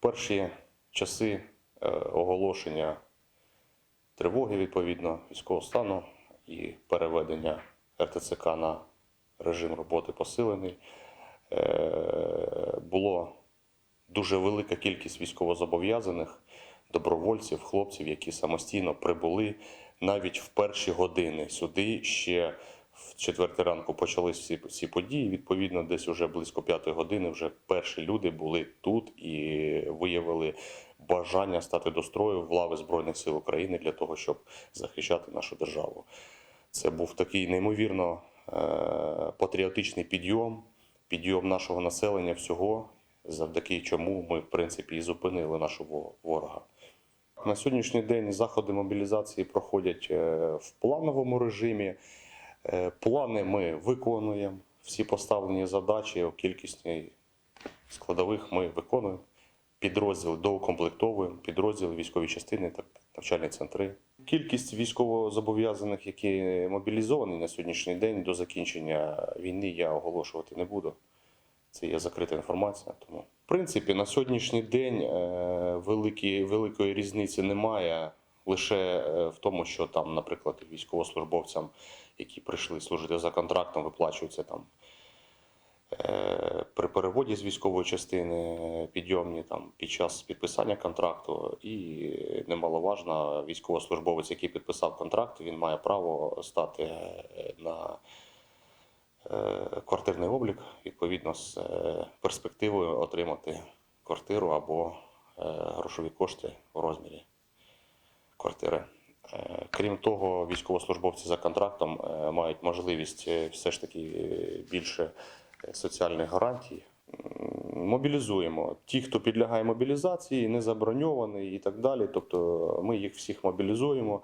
перші часи е, оголошення тривоги відповідно військового стану і переведення РТЦК на режим роботи посилений, е, було дуже велика кількість військовозобов'язаних добровольців, хлопців, які самостійно прибули навіть в перші години сюди ще. В четвертій ранку почались всі ці події. Відповідно, десь уже близько п'ятої години вже перші люди були тут і виявили бажання стати до строю в лави Збройних сил України для того, щоб захищати нашу державу. Це був такий неймовірно е, патріотичний підйом, підйом нашого населення всього, завдяки чому ми, в принципі, і зупинили нашого ворога. На сьогоднішній день заходи мобілізації проходять е, в плановому режимі. Е, Плани ми виконуємо. Всі поставлені задачі у кількісній складових ми виконуємо. Підрозділи доукомплектовуємо, підрозділи військові частини та навчальні центри. Кількість військовозобов'язаних, які мобілізовані на сьогоднішній день до закінчення війни, я оголошувати не буду. Це є закрита інформація. Тому, в принципі, на сьогоднішній день е, великі, великої різниці немає. Лише е, в тому, що там, наприклад, військовослужбовцям, які прийшли служити за контрактом, виплачуються там е, при переводі з військової частини е, підйомні там під час підписання контракту. І немаловажно, військовослужбовець, який підписав контракт, він має право стати е, на квартирний облік, відповідно з перспективою отримати квартиру або грошові кошти у розмірі квартири. Е, Крім того, військовослужбовці за контрактом е, мають можливість е, все ж таки більше соціальних гарантій. Мобілізуємо ті, хто підлягає мобілізації, не заброньований і так далі. Тобто ми їх всіх мобілізуємо.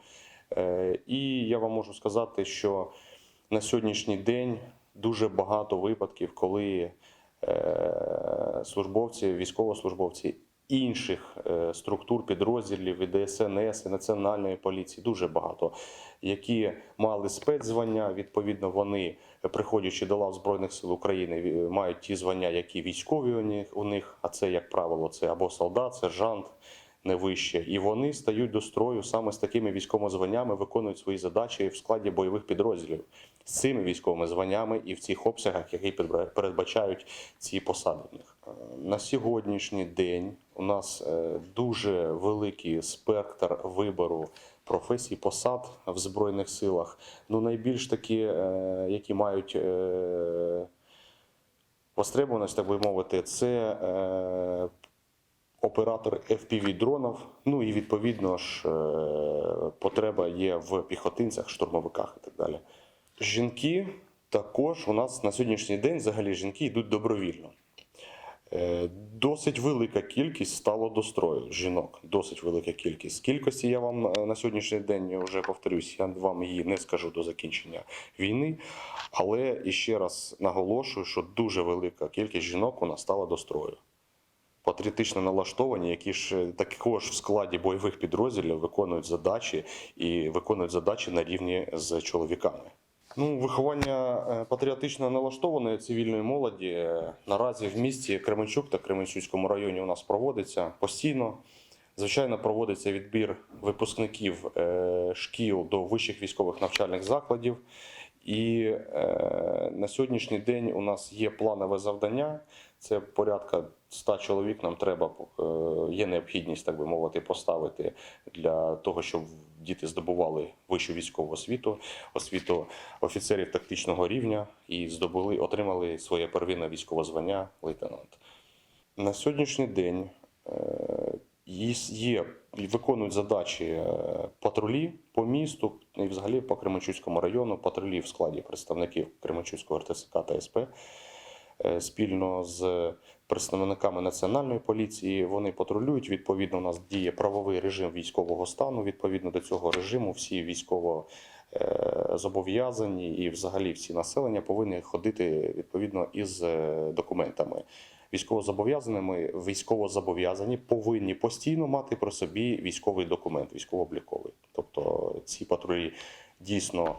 І я вам можу сказати, що на сьогоднішній день дуже багато випадків, коли службовці, військовослужбовці інших е, структур, підрозділів і ДСНС, і Національної поліції, дуже багато, які мали спецзвання. Відповідно, вони, приходячи до лав Збройних сил України, мають ті звання, які військові у них, у них, а це, як правило, це або солдат, сержант, не вище. І вони стають до строю саме з такими військовими званнями, виконують свої задачі в складі бойових підрозділів з цими військовими званнями і в цих обсягах, які передбачають ці посади. Е, На сьогоднішній день у нас е, дуже великий спектр вибору професій, посад в Збройних силах. Ну, найбільш такі, е, які мають востребованість, так би мовити, це оператор FPV дронів. Ну і відповідно ж е, потреба є в піхотинцях, штурмовиках і так далі. Жінки також у нас на сьогоднішній день взагалі жінки йдуть добровільно. Е, Досить велика кількість стало до строю жінок. Досить велика кількість. Кількості я вам е, на сьогоднішній день я вже повторюсь, я вам її не скажу до закінчення війни. Але іще раз наголошую, що дуже велика кількість жінок у нас стала до строю. Патріотично налаштовані, які ж е, також в складі бойових підрозділів виконують задачі і виконують задачі на рівні з чоловіками. Ну, виховання е, патріотично налаштованої цивільної молоді е, наразі в місті Кременчук та Кременчуцькому районі у нас проводиться постійно. Звичайно, проводиться відбір випускників шкіл до вищих військових навчальних закладів. І е, на сьогоднішній день у нас є планове завдання. Це порядка 100 чоловік. Нам треба е, є необхідність, так би мовити, поставити для того, щоб діти здобували вищу військову освіту, освіту офіцерів тактичного рівня і здобули, отримали своє первинне військове звання лейтенант. На сьогоднішній день е, є, і виконують задачі е, патрулі по місту і взагалі по Кременчуцькому району, патрулі в складі представників Кременчуцького РТЦК та СП. Е, Спільно з представниками національної поліції вони патрулюють. Відповідно, у нас діє правовий режим військового стану. Відповідно до цього режиму, всі військово е, зобов'язані і взагалі всі населення повинні ходити відповідно із документами. Військовозобов'язаними військовозобов'язані повинні постійно мати при собі військовий документ, військово-обліковий. Тобто ці патрулі дійсно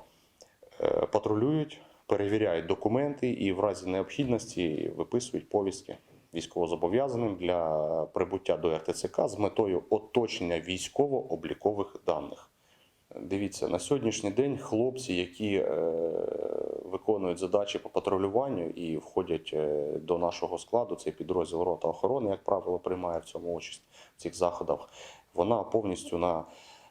е, патрулюють, перевіряють документи і в разі необхідності виписують повістки військовозобов'язаним для прибуття до РТЦК з метою оточення військово-облікових даних. Дивіться, на сьогоднішній день хлопці, які е, виконують задачі по патрулюванню і входять е, до нашого складу, цей підрозділ рота охорони, як правило, приймає в цьому участь в цих заходах. Вона повністю на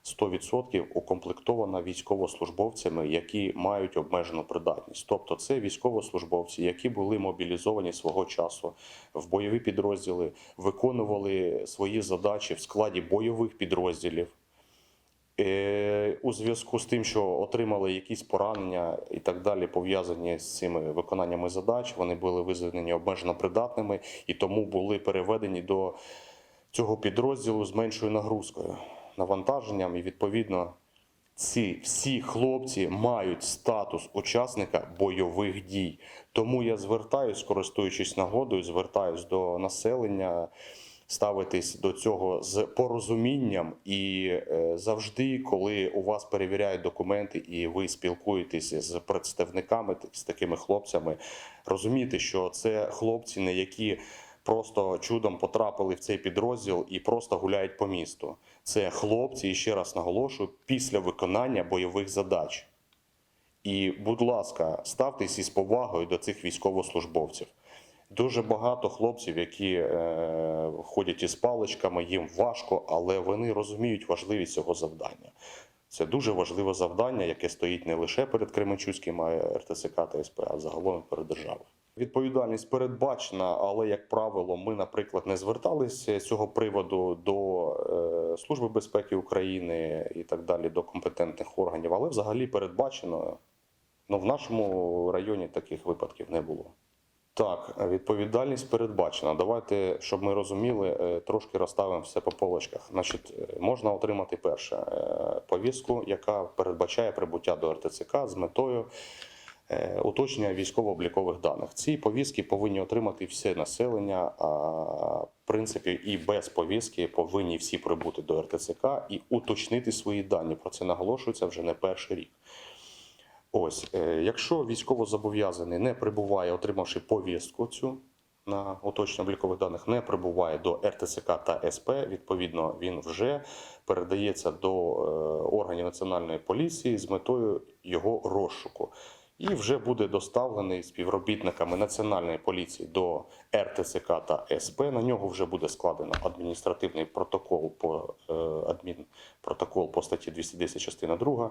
100% укомплектована військовослужбовцями, які мають обмежену придатність. Тобто, це військовослужбовці, які були мобілізовані свого часу в бойові підрозділи, виконували свої задачі в складі бойових підрозділів. Е, У зв'язку з тим, що отримали якісь поранення і так далі, пов'язані з цими виконаннями задач, вони були визнані обмежено придатними і тому були переведені до цього підрозділу з меншою нагрузкою, навантаженням, і відповідно ці всі хлопці мають статус учасника бойових дій. Тому я звертаюсь, користуючись нагодою, звертаюсь до населення. Ставитись до цього з порозумінням і е, завжди, коли у вас перевіряють документи, і ви спілкуєтеся з представниками з такими хлопцями, розумійте, що це хлопці, не які просто чудом потрапили в цей підрозділ і просто гуляють по місту. Це хлопці, і ще раз наголошую, після виконання бойових задач. І, будь ласка, ставтесь із повагою до цих військовослужбовців. Дуже багато хлопців, які е, ходять із паличками, їм важко, але вони розуміють важливість цього завдання. Це дуже важливе завдання, яке стоїть не лише перед Кременчуцьким РТЦК та СП, а загалом перед державою. Відповідальність передбачена, але як правило, ми, наприклад, не зверталися з цього приводу до е, Служби безпеки України і так далі, до компетентних органів. Але взагалі передбачено. Ну, в нашому районі таких випадків не було. Так, відповідальність передбачена. Давайте, щоб ми розуміли, е, трошки розставимо все по полочках. Значить, е, можна отримати перше е, повістку, яка передбачає прибуття до РТЦК з метою уточнення військово-облікових даних. Ці повістки повинні отримати все населення. А в принципі, і без повістки повинні всі прибути до РТЦК і уточнити свої дані. Про це наголошується вже не перший рік. Ось, е, якщо військовозобов'язаний не прибуває, отримавши повістку цю на уточнення облікових даних, не прибуває до РТЦК та СП, відповідно, він вже передається до е, органів національної поліції з метою його розшуку. І вже буде доставлений співробітниками національної поліції до РТЦК та СП. На нього вже буде складено адміністративний протокол по е, адмінпротокол по статті 210 частина 2.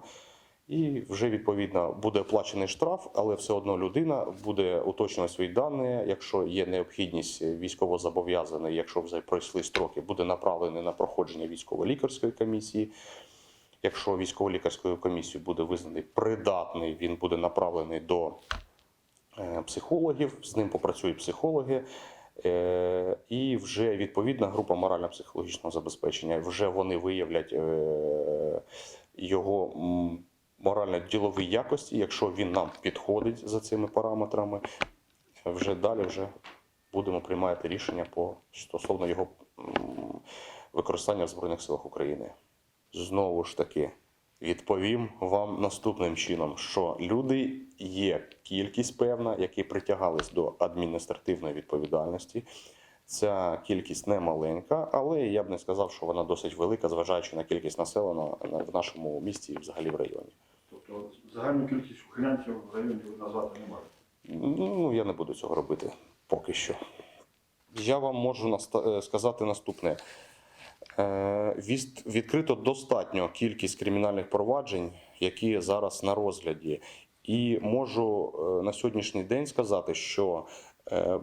І вже відповідно буде оплачений штраф, але все одно людина буде уточнювати свої дані. Якщо є необхідність військовозобов'язаний, якщо вже пройшли строки, буде направлений на проходження військово-лікарської комісії. Якщо військово-лікарською комісією буде визнаний придатний, він буде направлений до е, психологів, з ним попрацюють психологи. Е, І вже відповідна група морально-психологічного забезпечення. Вже вони виявлять е, його морально-ділові якості, якщо він нам підходить за цими параметрами, вже далі вже будемо приймати рішення по стосовно його використання в Збройних силах України. Знову ж таки, відповім вам наступним чином, що люди є кількість певна, які притягались до адміністративної відповідальності. Ця кількість не маленька, але я б не сказав, що вона досить велика, зважаючи на кількість населення в нашому місті і взагалі в районі. Тобто загальну кількість ухилянтів в районі назвати не можете. Ну, я не буду цього робити поки що. Я вам можу е, сказати наступне. Е, Відкрито достатньо кількість кримінальних проваджень, які зараз на розгляді. І можу е, на сьогоднішній день сказати, що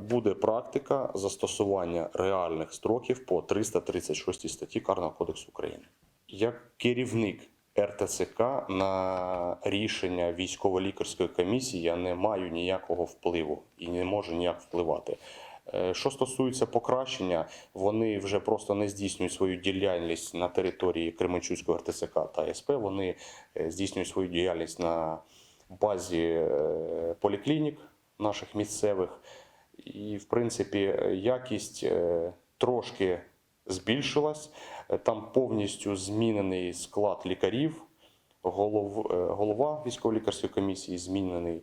буде практика застосування реальних строків по 336 статті Карного кодексу України. Як керівник РТЦК на рішення військово-лікарської комісії я не маю ніякого впливу і не можу ніяк впливати. Е, Що стосується покращення, вони вже просто не здійснюють свою діяльність на території Кременчуцького РТЦК та СП. Вони е, здійснюють свою діяльність на базі е, поліклінік наших місцевих. І, в принципі, якість трошки збільшилась. Е, Там повністю змінений склад лікарів, голов, е, голова військово-лікарської комісії змінений.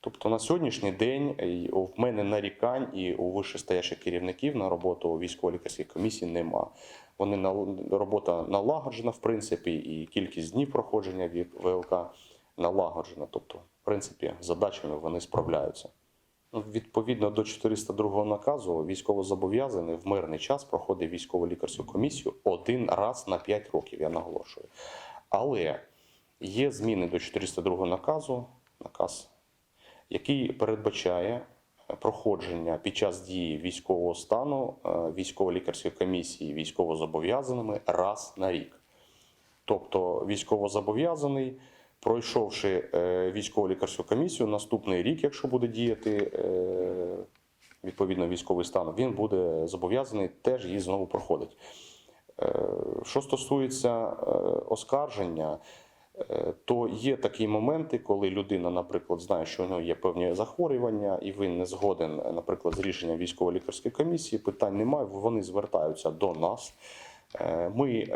Тобто на сьогоднішній день е, в мене нарікань і у вищестоящих керівників на роботу військово-лікарських комісій нема. Вони на робота налагоджена, в принципі, і кількість днів проходження від ВЛК налагоджена. Тобто, в принципі, задачами вони справляються. Ну, Відповідно до 402 наказу, військовозобов'язаний в мирний час проходить військово-лікарську комісію один раз на 5 років, я наголошую. Але є зміни до 402 наказу, наказ, який передбачає проходження під час дії військового стану е, військово-лікарської комісії військовозобов'язаними раз на рік. Тобто військовозобов'язаний, пройшовши е, військово-лікарську комісію, наступний рік, якщо буде діяти е, відповідно військовий стан, він буде зобов'язаний теж її знову проходити. Е, Що стосується оскарження, то є такі моменти, коли людина, наприклад, знає, що у нього є певні захворювання, і він не згоден, наприклад, з рішенням військово-лікарської комісії. Питань немає, вони звертаються до нас. Ми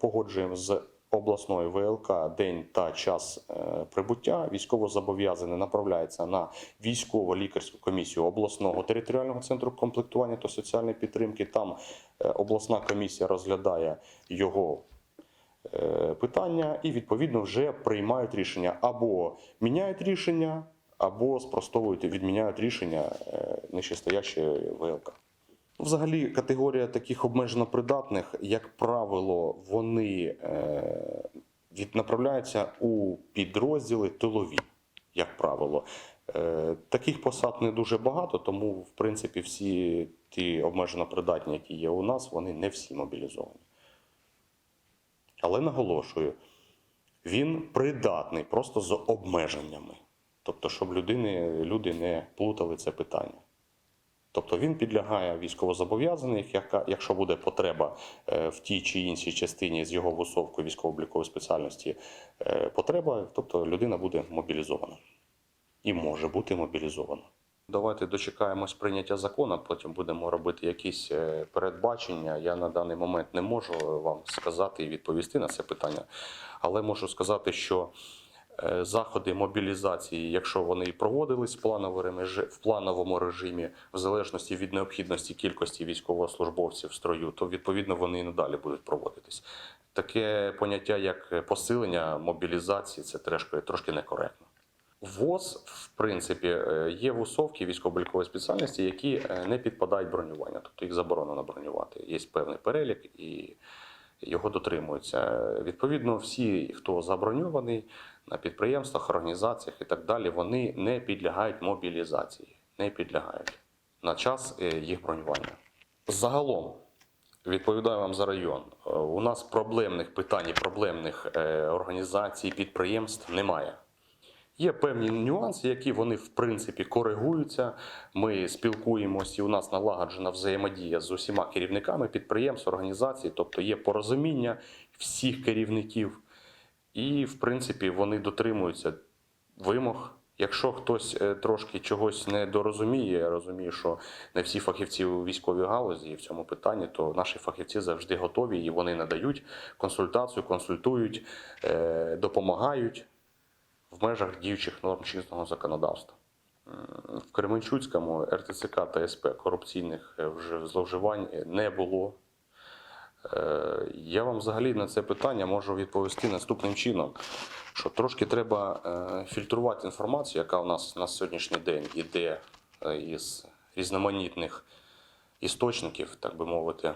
погоджуємо з обласною ВЛК день та час е, прибуття. Військовозобов'язаний направляється на військово-лікарську комісію обласного територіального центру комплектування та соціальної підтримки. Там е, обласна комісія розглядає його е, питання і відповідно вже приймають рішення або міняють рішення, або спростовують відміняють рішення нижчестоящої ВЛК. Взагалі, категорія таких обмежено придатних, як правило, вони е, направляються у підрозділи тилові, як правило. Е, таких посад не дуже багато, тому, в принципі, всі ті обмежено придатні, які є у нас, вони не всі мобілізовані. Але наголошую, він придатний просто з обмеженнями. Тобто, щоб людини, люди не плутали це питання. Тобто він підлягає військовозобов'язаних, якщо буде потреба е, в тій чи іншій частині з його висовкою військово-облікової спеціальності е, потреба, тобто людина буде мобілізована і може бути мобілізована. Давайте дочекаємось прийняття закону, потім будемо робити якісь е, передбачення. Я на даний момент не можу вам сказати і відповісти на це питання, але можу сказати, що заходи мобілізації, якщо вони і проводились в плановому режимі, в залежності від необхідності кількості військовослужбовців в строю, то відповідно вони і надалі будуть проводитись. Таке поняття, як посилення мобілізації, це трошки, трошки некоректно. ВОЗ, в принципі, е, є вусовки військово-облікової спеціальності, які е, не підпадають бронювання, тобто їх заборонено бронювати. Є певний перелік і його дотримуються. Відповідно, всі, хто заброньований на підприємствах, організаціях і так далі, вони не підлягають мобілізації, не підлягають на час е, їх бронювання. Загалом, відповідаю вам за район. е, У нас проблемних питань, і проблемних е, організацій, підприємств немає. Є певні нюанси, які вони в принципі коригуються. Ми спілкуємося, і у нас налагоджена взаємодія з усіма керівниками підприємств, організацій, тобто є порозуміння всіх керівників, і в принципі вони дотримуються вимог. Якщо хтось е, трошки чогось не дорозуміє, я розумію, що не всі фахівці у військовій галузі в цьому питанні, то наші фахівці завжди готові і вони надають консультацію, консультують, е, допомагають в межах діючих норм чинного законодавства. В Кременчуцькому РТЦК та СП корупційних е, зловживань не було. Е, Я вам взагалі на це питання можу відповісти наступним чином, що трошки треба е, фільтрувати інформацію, яка у нас на сьогоднішній день йде е, із різноманітних істочників, так би мовити.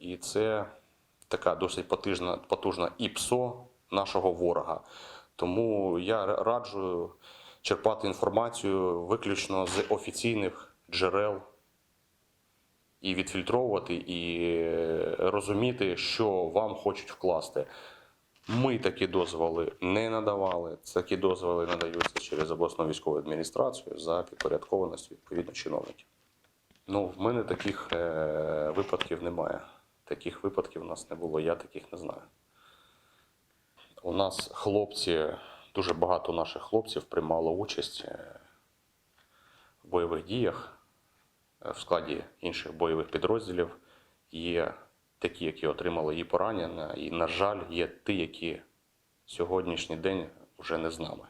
І це така досить потужна, потужна ІПСО нашого ворога. Тому я раджу черпати інформацію виключно з офіційних джерел і відфільтровувати, і е, розуміти, що вам хочуть вкласти. Ми такі дозволи не надавали. Такі дозволи надаються через обласну військову адміністрацію за підпорядкованістю відповідно чиновників. Ну, в мене таких е, випадків немає. Таких випадків у нас не було, я таких не знаю. У нас хлопці, дуже багато наших хлопців приймало участь е, в бойових діях в складі інших бойових підрозділів. Є такі, які отримали і поранення, і, на жаль, є ті, які сьогоднішній день вже не з нами.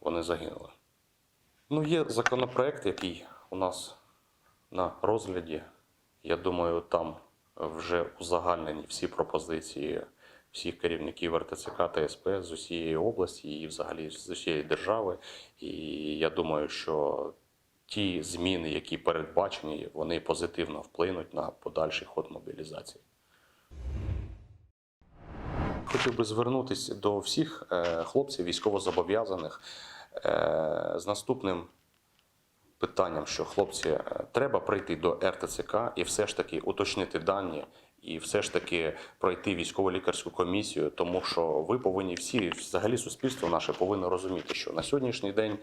Вони загинули. Ну, є законопроект, який у нас на розгляді. Я думаю, там вже узагальнені всі пропозиції всіх керівників РТЦК та СП з усієї області і взагалі з усієї держави. І я думаю, що ті зміни, які передбачені, вони позитивно вплинуть на подальший ход мобілізації. Хотів би звернутися до всіх е, хлопців військовозобов'язаних е, з наступним питанням, що хлопці, е, треба прийти до РТЦК і все ж таки уточнити дані, і все ж таки пройти військово-лікарську комісію, тому що ви повинні всі, взагалі суспільство наше повинно розуміти, що на сьогоднішній день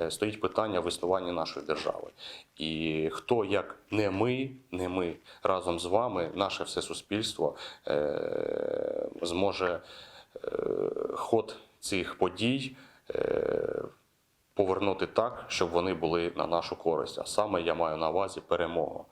е, стоїть питання в існуванні нашої держави. І хто як не ми, не ми разом з вами, наше все суспільство е, зможе е, ход цих подій. повернути так, щоб вони були на нашу користь. А саме я маю на увазі перемогу.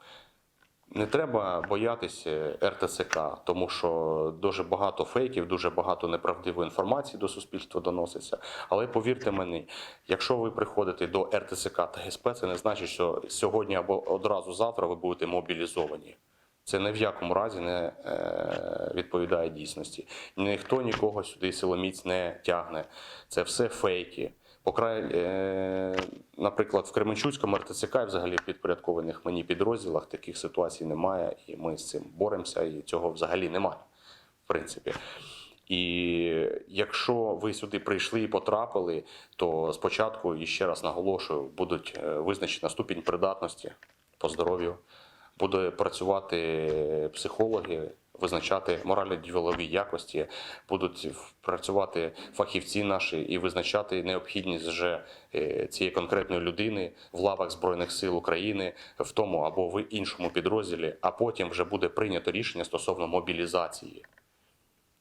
Не треба боятися РТЦК, тому що дуже багато фейків, дуже багато неправдивої інформації до суспільства доноситься. Але повірте мені, якщо ви приходите до РТЦК та ГСП, це не значить, що сьогодні або одразу завтра ви будете мобілізовані. Це ні в якому разі не е, відповідає дійсності. Ніхто нікого сюди силоміць не тягне. Це все фейки. Покрай, е, наприклад, в Кременчуцькому РТЦК взагалі підпорядкованих мені підрозділах таких ситуацій немає, і ми з цим боремося, і цього взагалі немає, в принципі. І якщо ви сюди прийшли і потрапили, то спочатку, і ще раз наголошую, будуть е, визначена ступінь придатності по здоров'ю, буде працювати психологи, визначати морально-ділові якості, будуть працювати фахівці наші і визначати необхідність вже е, цієї конкретної людини в лавах Збройних сил України в тому або в іншому підрозділі, а потім вже буде прийнято рішення стосовно мобілізації.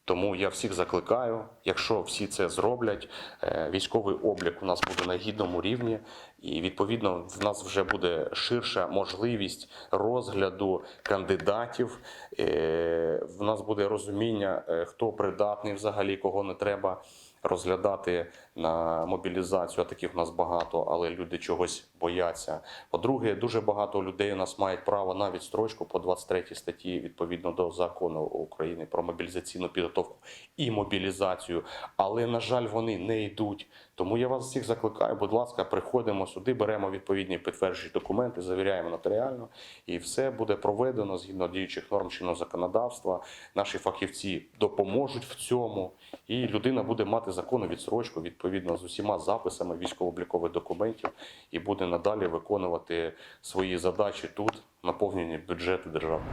Тому я всіх закликаю, якщо всі це зроблять, е, військовий облік у нас буде на гідному рівні, і відповідно в нас вже буде ширша можливість розгляду кандидатів. Е, В нас буде розуміння, е, хто придатний взагалі, кого не треба розглядати на мобілізацію. А таких в нас багато, але люди чогось бояться. По-друге, дуже багато людей у нас мають право на відстрочку по 23 статті відповідно до закону України про мобілізаційну підготовку і мобілізацію. Але на жаль, вони не йдуть. Тому я вас всіх закликаю. Будь ласка, приходимо сюди, беремо відповідні підтверджуючі документи, завіряємо нотаріально, і все буде проведено згідно діючих норм чинного законодавства. Наші фахівці допоможуть в цьому, і людина буде мати законну відсрочку відповідно з усіма записами військово-облікових документів і буде надалі виконувати свої задачі тут, наповнені бюджету держави.